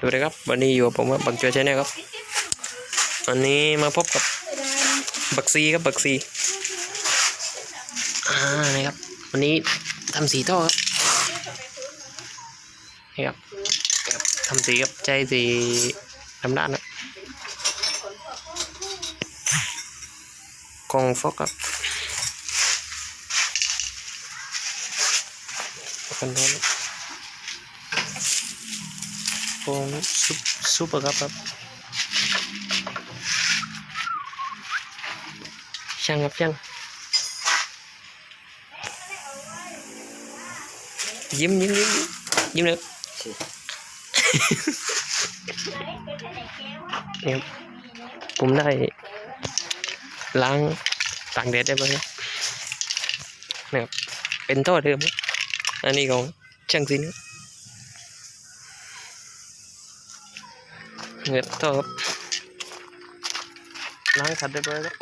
ดูเลยครับวันนี้อยู่กับผมครับบังเจอใช่ไหมครับวันนี้มาพบกับบักซีครับบักซีอ่านี่ครับวันนี้ทำสีท่อครับนี่ครับครับทำสีครับใจสีดำด้านนะกองฟอกครับกันร้อนกองซุปซุปเปอร์ค รับครับช่างครับช่างยิ้มยิ้มยิ้มยิ้มยิ้มเลยเนี่ยครับผมได้ล้างตากแดดได้ไหมครับเนี่ยครับเป็นท่อเดิมครับอันนี้ของช่างสิน เงือกท่อครับล้างขัดได้ไหมครับ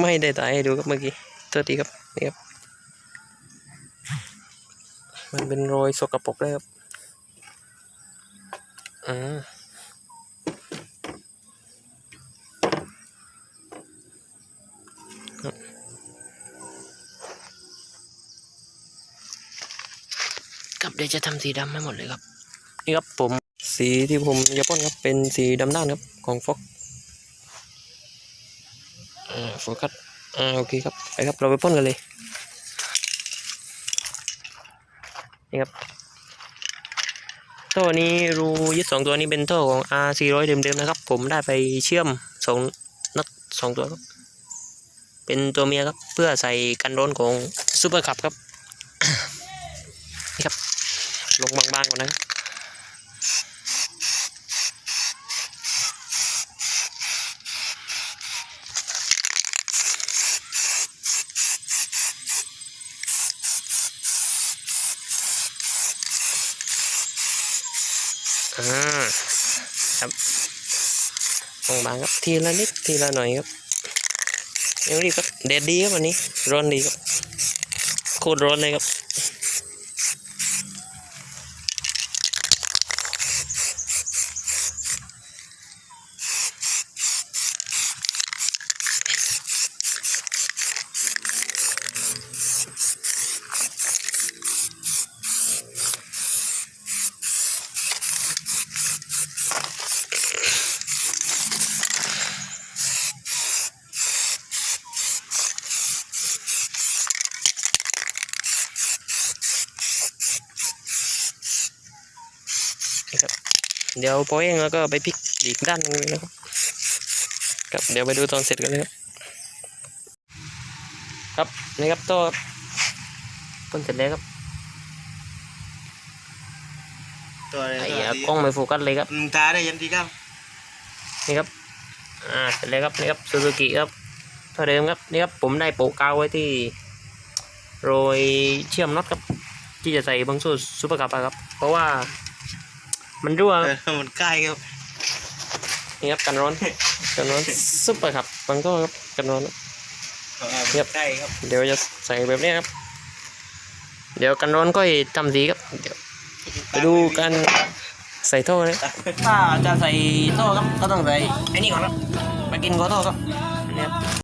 ไม่ได้ถ่ายให้ดูครับเมื่อกี้โทษทีครับนี่ครับ มันเป็นรอยสกปรกเลยครับอ่าครับครับเดี๋ยวจะทำสีดำให้หมดเลยครับ นี่ครับผม สีที่ผมจะพ่นครับ เป็นสีดำด้านครับของฟอกโฟกัสอ่าโอเคครับไปครับเราไปพ่นกันเลยนี่ครับตัวนี้รูยึดสองตัวนี้เป็นตัวของ R 4 0 0 เดิมๆนะครับ ผมได้ไปเชื่อมสองนัดสองตัวครับ เป็นตัวเมียครับ เพื่อใส่กันร้อนของซูเปอร์คับครับ นี่ครับ ลงบางๆก่อนนะครับ อ่าครับบางๆครับทีละนิดทีละหน่อยครับยังรีบครับแดดดีครับวันนี้ร้อนดีครับโคตรร้อนเลยครับ เดี๋ยวพอเองแล้วก็ไปพลิกอีกด้านหนึงเลยนะครับครับเดี๋ยวไปดูตอนเสร็จกันเลยครับครับนี่ครับโต้ครับพ่นเสร็จแล้วครับตัวอะไรไอ้ตัวเหี้ยดีกล้องไม่โฟกัสเลยครับมึงตาได้ยันทีครับนี่ครับอ่าเสร็จแล้วครับนี่ครับซูซูกิครับเท่าเดิมครับนี่ครับผมได้โปะกาวไว้ที่โรยเชื่อมน็อตครับที่จะใส่บางส่วนซูเปอร์คับอะครับ เพราะว่า มันรั่วครับเออมันใกล้ครับนี่ครับกันร้อนกันร้อนซุปเปอร์ครับบางตัวครับกันร้อนเงียบใกล้ครับเดี๋ยวจะใส่แบบนี้ครับ เดี๋ยวกันร้อนก็ทำสีครับเดี๋ยวไปดูการใส่ท่อเลยถ้าจะใส่ท่อครับก็ต้องใส่ไอ้นี่ก่อนครับไปกินก็ท่อครับอันนี้ครับ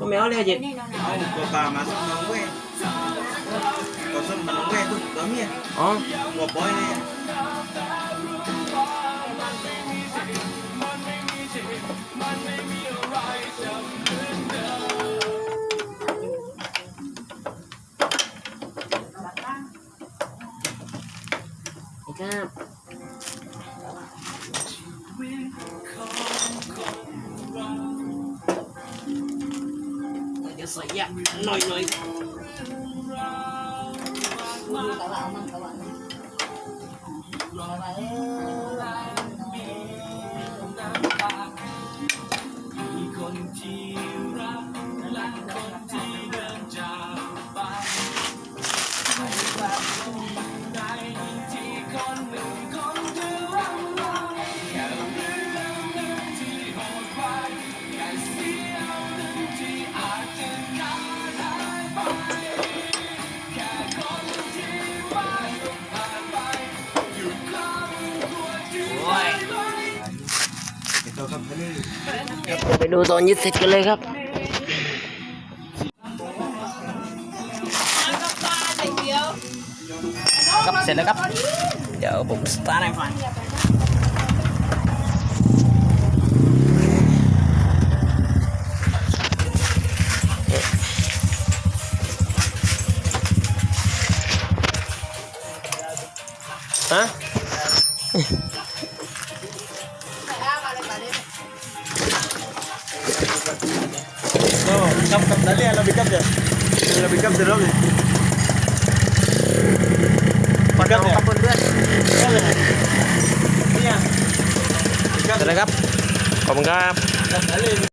ก็ไม่เอาเลยเจ็ดเอาตั เดี๋ยว ดูตอนยึดเสร็จกันเลยครับครับเสร็จแล้วครับ เดี๋ยวผมสตาร์ทให้ฟังฮะ เลยขอเดินขอบคุณเพื่อนก็เลยเนี่ยเสร็จแล้วครับ ขอบคุณครับกับนั่นเลย